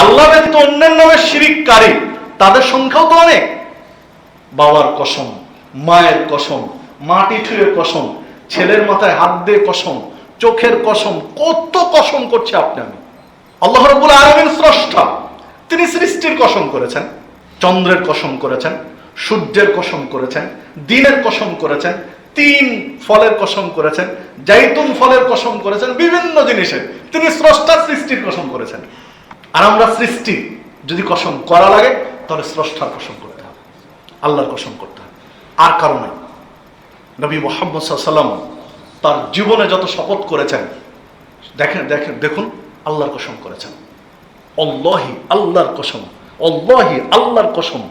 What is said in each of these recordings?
আল্লাহ ব্যতীত অন্যের নামে শিরিককারী, তাদের সংখ্যাও তো অনেক। বাবার কসম, মায়ের কসম, মাটি ছুঁয়ে কসম, ছেলের মাথায় হাত দিয়ে কসম, চোখের কসম, কত কসম করছে আপনি আমি। আল্লাহ রব্বুল আলমিন স্রষ্টা। তিনি সৃষ্টির কসম করেছেন, চন্দ্রের কসম করেছেন, সূর্যের কসম করেছেন, দিনের কসম করেছেন, তিন ফলের কসম করেছেন জাইতুন ফলের কসম করেছেন, বিভিন্ন জিনিসের। তিনি স্রষ্টার সৃষ্টির কসম করেছেন। আর আমরা সৃষ্টি। যদি কসম করা লাগে, তাহলে স্রষ্টার কসম করতে হবে। আল্লাহর কসম করতে হবে। আর কারণে নবী মোহাম্মদ সাল্লাম তার জীবনে যত শপথ করেছেন, দেখেন দেখেন, দেখুন, আল্লাহর কসম করেছেন। অল্লাহি আল্লাহর কসম, অল্লাহি আল্লাহর কসম।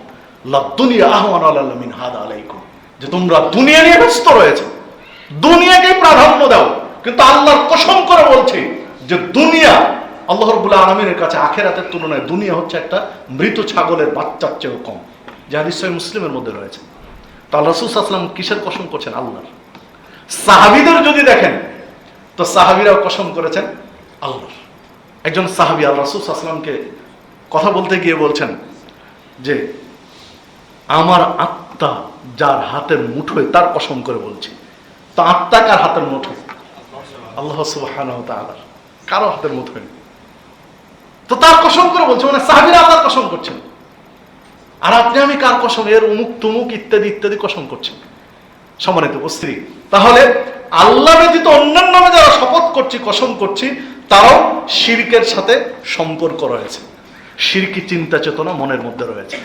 দুনিয়া আহওয়ান আল্লাহ মিন হাদা আলাইকুম। যে তোমরা দুনিয়া নিয়ে ব্যস্ত রয়েছে দুনিয়াকে প্রাধান্য দাও। কিন্তু আল্লাহর কসম করে বলছে যে দুনিয়া আল্লাহ রব্বুল আলমিনের কাছে আখেরাতের তুলনায় দুনিয়া হচ্ছে একটা মৃত ছাগলের বাচ্চার চেয়েও কম, যা সহিহ মুসলিমের মধ্যে রয়েছে। তো রসুল আসলাম কিসের কসম করছেন? আল্লাহর। সাহাবিদের যদি দেখেন, তো সাহাবিরাও কসম করেছেন আল্লাহর। একজন সাহাবি আল্লাহ রসুল আসলামকে কথা বলতে গিয়ে বলছেন যে, আমার আত্মা যার হাতের মুঠোয়, তার কসম করে বলছি। তো আত্মা কার হাতের মুঠোয়? আল্লাহ তাআলার। কারও হাতের মুঠোয়। তো তার কসম করে বলছে মানে সাহাবিরা আল্লাহর কসম করছেন। আর আপনি, আমি কার কসম? এর উমুক, তুমুক, ইত্যাদি ইত্যাদি কসম করছেন। সম্মানিত স্ত্রী তাহলে আল্লাহ ব্যতীত অন্যান্য নামে যারা শপথ করছি, কসম করছি, তারাও সিরকের সাথে সম্পর্ক রয়েছে। শিরকি চিন্তা চেতনা মনের মধ্যে রয়েছে।